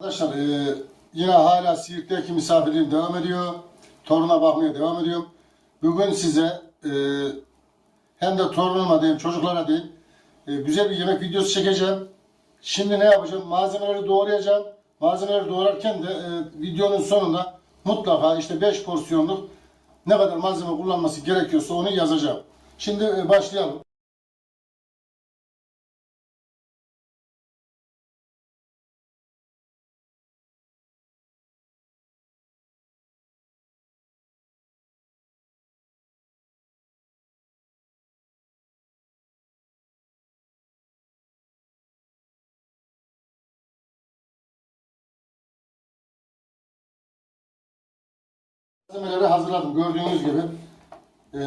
Arkadaşlar e, yine hala Siirt'teki misafirliğim devam ediyor. Toruna bakmaya devam ediyorum. Bugün size e, hem de torunuma diyeyim, çocuklara diyeyim e, güzel bir yemek videosu çekeceğim. Şimdi ne yapacağım? Malzemeleri doğrayacağım. Malzemeleri doğrarken de e, videonun sonunda mutlaka işte 5 porsiyonluk ne kadar malzeme kullanması gerekiyorsa onu yazacağım. Şimdi e, başlayalım. Malzemeleri hazırladım gördüğünüz gibi. Ee,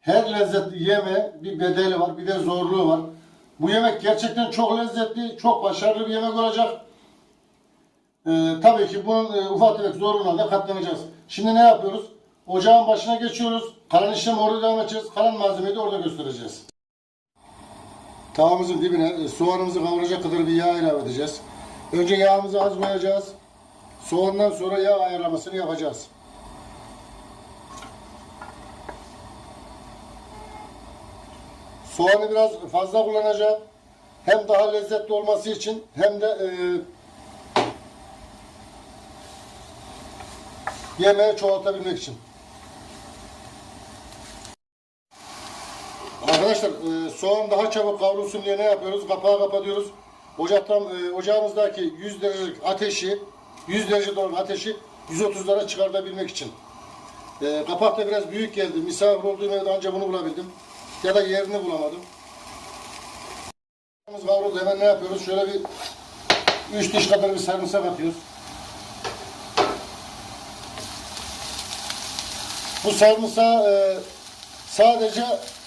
her lezzetli yeme bir bedeli var, bir de zorluğu var. Bu yemek gerçekten çok lezzetli, çok başarılı bir yemek olacak. Ee, tabii ki bunun e, ufak tefek zorluğuna da katlanacağız. Şimdi ne yapıyoruz? Ocağın başına geçiyoruz. Kalan işlemi orada devam edeceğiz. Kalan malzemeyi de orada göstereceğiz. Tavamızın dibine e, soğanımızı kavuracak kadar bir yağ ilave edeceğiz. Önce yağımızı az koyacağız. Soğandan sonra yağ ayarlamasını yapacağız. Soğanı biraz fazla kullanacağım. Hem daha lezzetli olması için hem de e, yemeği çoğaltabilmek için. Arkadaşlar e, soğan daha çabuk kavrulsun diye ne yapıyoruz? Kapağı kapatıyoruz. Ocaktan e, ocağımızdaki 100 derecelik ateşi 100 derece olan ateşi 130'lara çıkartabilmek için. E, kapak da biraz büyük geldi. Misafir olduğum evde ancak bunu bulabildim. Ya da yerini bulamadım. Kavruldu. Hemen ne yapıyoruz? Şöyle bir 3 diş kadar bir sarımsak atıyoruz. Bu sarımsağı e, sadece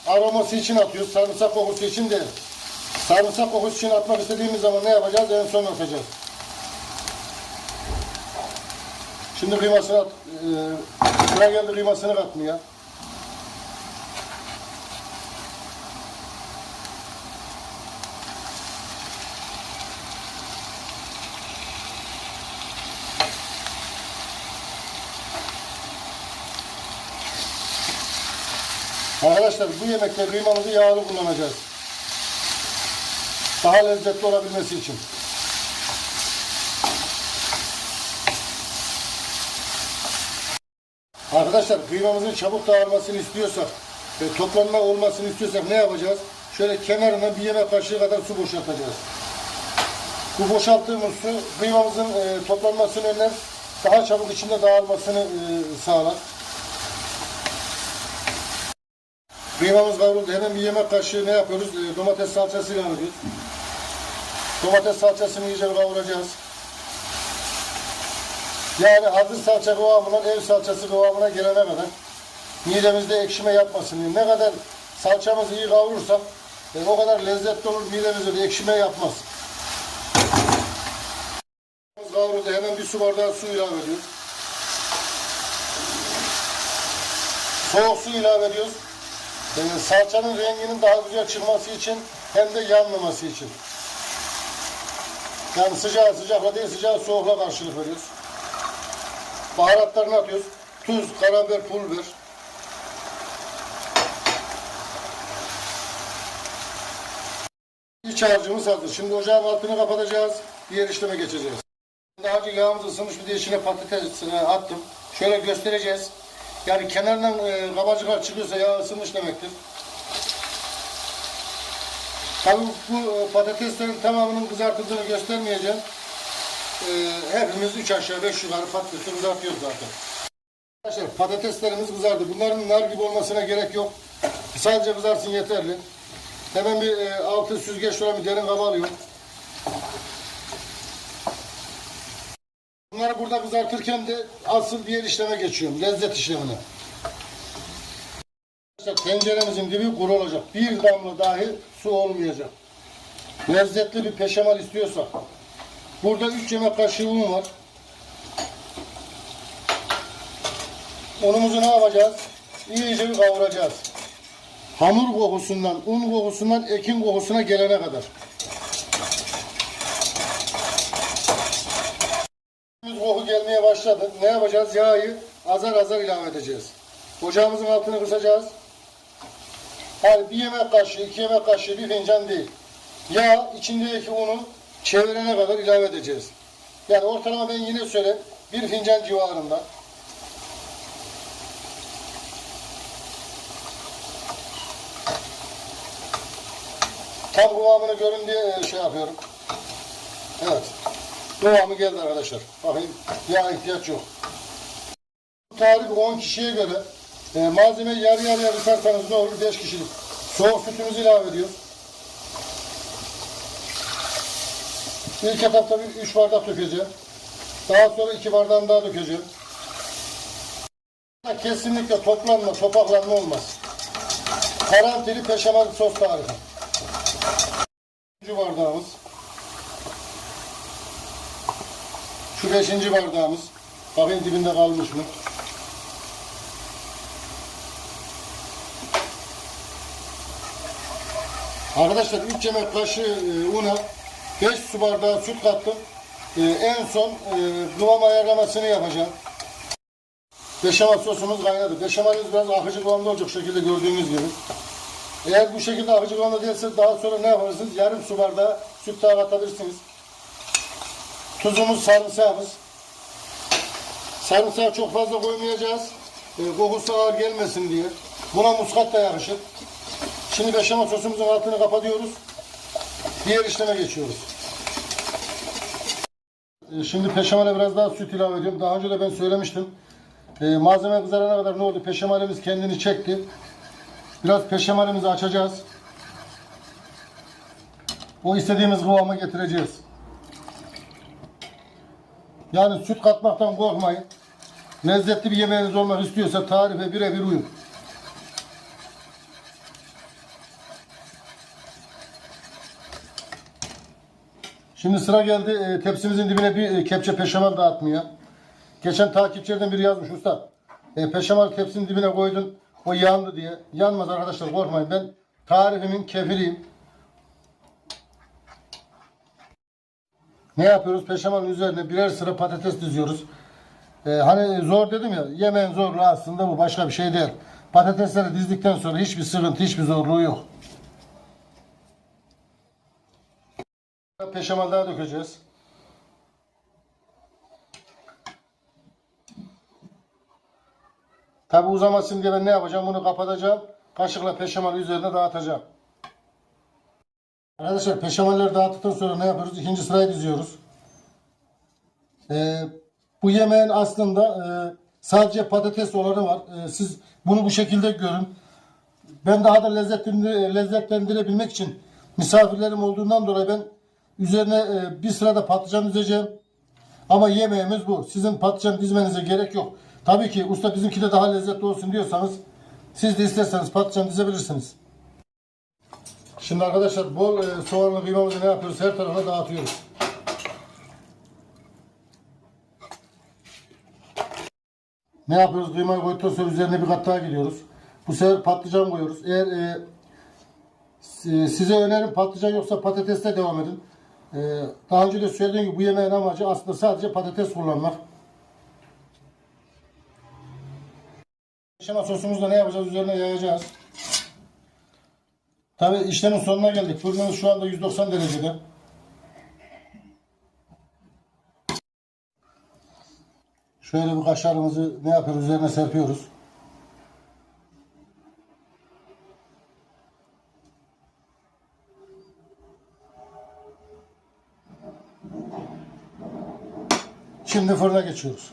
aroması için atıyoruz. Sarımsak kokusu için değil. Sarımsak kokusu için atmak istediğimiz zaman ne yapacağız? En son atacağız. Şimdi kıymasını at. E, sıra geldi kıymasını katmaya. Arkadaşlar bu yemekte kıymamızı yağlı kullanacağız. Daha lezzetli olabilmesi için. Arkadaşlar kıymamızın çabuk dağılmasını istiyorsak ve toplanma olmasını istiyorsak ne yapacağız? Şöyle kenarına bir yemek kaşığı kadar su boşaltacağız. Bu boşalttığımız su kıymamızın e, toplanmasını önler, daha çabuk içinde dağılmasını e, sağlar. Kıymamız kavruldu. Hemen bir yemek kaşığı ne yapıyoruz? E, domates salçası ilave ediyoruz. Domates salçasını iyice kavuracağız. Yani hazır salça kıvamından ev salçası kıvamına gelene kadar midemizde ekşime yapmasın diye. Ne kadar salçamızı iyi kavurursak e, o kadar lezzetli olur, midemizde de ekşime yapmaz. Kavruldu. Hemen bir su bardağı su ilave ediyoruz. Soğuk su ilave ediyoruz. Ee, salçanın renginin daha güzel çıkması için hem de yanmaması için. Yani sıcağı sıcakla değil sıcağı soğukla karşılık veriyoruz. Baharatlarını atıyoruz. Tuz, karabiber, pul biber. İç harcımız hazır. Şimdi ocağın altını kapatacağız. Diğer işleme geçeceğiz. Daha önce yağımız ısınmış bir de içine patatesini attım. Şöyle göstereceğiz. Yani kenarından e, kabacıklar çıkıyorsa yağ ısınmış demektir. Tabii bu e, patateslerin tamamının kızartıldığını göstermeyeceğim. E, hepimiz üç aşağı beş yukarı patatesi kızartıyoruz zaten. Arkadaşlar patateslerimiz kızardı. Bunların nar gibi olmasına gerek yok. Sadece kızarsın yeterli. Hemen bir e, altı süzgeç olan bir derin kaba alıyorum. Bunları burada kızartırken de asıl diğer işleme geçiyorum. Lezzet işlemine. Arkadaşlar tenceremizin dibi kuru olacak. Bir damla dahi su olmayacak. Lezzetli bir peşamal istiyorsak. Burada 3 yemek kaşığı un var. Unumuzu ne yapacağız? İyice bir kavuracağız. Hamur kokusundan, un kokusundan ekin kokusuna gelene kadar. Başladı. Ne yapacağız? Yağı azar azar ilave edeceğiz. Ocağımızın altını kısacağız. Yani bir yemek kaşığı, iki yemek kaşığı bir fincan değil. Yağ içindeki unu çevirene kadar ilave edeceğiz. Yani ortalama ben yine söyleyeyim bir fincan civarında. Tam kıvamını görün diye şey yapıyorum. Evet. Kıvamı geldi arkadaşlar. Bakayım yağ ihtiyaç yok. Tarif 10 kişiye göre e, malzemeyi yarı yarıya kısarsanız ne olur? 5 kişilik. Soğuk sütümüzü ilave ediyoruz. İlk etapta bir 3 bardak dökeceğim. Daha sonra 2 bardağını daha dökeceğim. Kesinlikle toplanma, topaklanma olmaz. Karantili peşamal sos tarifi. Üçüncü bardağımız. Şu beşinci bardağımız. Bakayım dibinde kalmış mı? Arkadaşlar 3 yemek kaşığı e, una 5 su bardağı süt kattım. E, en son e, kıvam ayarlamasını yapacağım. Beşamel sosumuz kaynadı. Beşamelimiz biraz akıcı kıvamda olacak şekilde gördüğünüz gibi. Eğer bu şekilde akıcı kıvamda değilse daha sonra ne yaparsınız? Yarım su bardağı süt daha katabilirsiniz. Tuzumuz, sarımsağımız. Sarımsağı çok fazla koymayacağız. E, kokusu ağır gelmesin diye. Buna muskat da yakışır. Şimdi beşamel sosumuzun altını kapatıyoruz. Diğer işleme geçiyoruz. E, Şimdi peşamele biraz daha süt ilave ediyorum. Daha önce de ben söylemiştim. E, malzeme kızarana kadar ne oldu? Peşamelimiz kendini çekti. Biraz peşemalimizi açacağız. O istediğimiz kıvama getireceğiz. Yani süt katmaktan korkmayın. Lezzetli bir yemeğiniz olmak istiyorsa tarife birebir uyun. Şimdi sıra geldi e, tepsimizin dibine bir e, kepçe peşamal dağıtmaya. Geçen takipçilerden biri yazmış usta. E, peşamal tepsinin dibine koydun o yandı diye. Yanmaz arkadaşlar korkmayın ben tarifimin kefiliyim. Ne yapıyoruz? Peşamalın üzerine birer sıra patates diziyoruz. E, hani zor dedim ya yemeğin zorluğu aslında bu başka bir şey değil. Patatesleri dizdikten sonra hiçbir sıkıntı hiçbir zorluğu yok. Peşamal daha dökeceğiz. Tabi uzamasın diye ben ne yapacağım? Bunu kapatacağım. Kaşıkla peşamal üzerine dağıtacağım. Arkadaşlar peşamalleri dağıttıktan sonra ne yapıyoruz? İkinci sırayı diziyoruz. Ee, bu yemeğin aslında e, sadece patates olanı var. Ee, siz bunu bu şekilde görün. Ben daha da lezzetlendir, lezzetlendirebilmek için misafirlerim olduğundan dolayı ben üzerine e, bir sırada patlıcan dizeceğim. Ama yemeğimiz bu. Sizin patlıcan dizmenize gerek yok. Tabii ki usta bizimki de daha lezzetli olsun diyorsanız siz de isterseniz patlıcan dizebilirsiniz. Şimdi arkadaşlar bol e, soğanlı kıymamızı ne yapıyoruz? Her tarafa dağıtıyoruz. Ne yapıyoruz? Kıymayı koyduktan sonra üzerine bir kat daha gidiyoruz. Bu sefer patlıcan koyuyoruz. Eğer e, e, size önerim patlıcan yoksa patatesle devam edin. E, daha önce de söylediğim gibi bu yemeğin amacı aslında sadece patates kullanmak. Şema sosumuzda ne yapacağız? Üzerine yayacağız. Tabi işlemin sonuna geldik. Fırınımız şu anda 190 derecede. Şöyle bir kaşarımızı ne yapıyoruz? Üzerine serpiyoruz. Şimdi fırına geçiyoruz.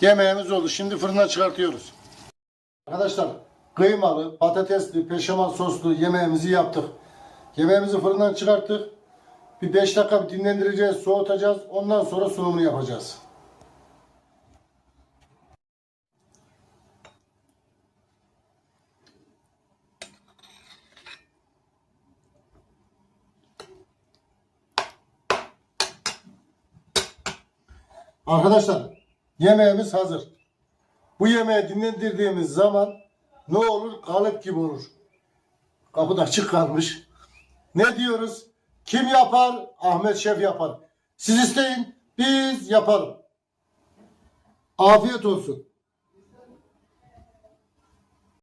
Yemeğimiz oldu. Şimdi fırından çıkartıyoruz. Arkadaşlar kıymalı, patatesli, peşamal soslu yemeğimizi yaptık. Yemeğimizi fırından çıkarttık. Bir 5 dakika dinlendireceğiz, soğutacağız. Ondan sonra sunumunu yapacağız. Arkadaşlar yemeğimiz hazır. Bu yemeği dinlendirdiğimiz zaman ne olur? Kalıp gibi olur. Kapı da açık kalmış. Ne diyoruz? Kim yapar? Ahmet Şef yapar. Siz isteyin, biz yapalım. Afiyet olsun.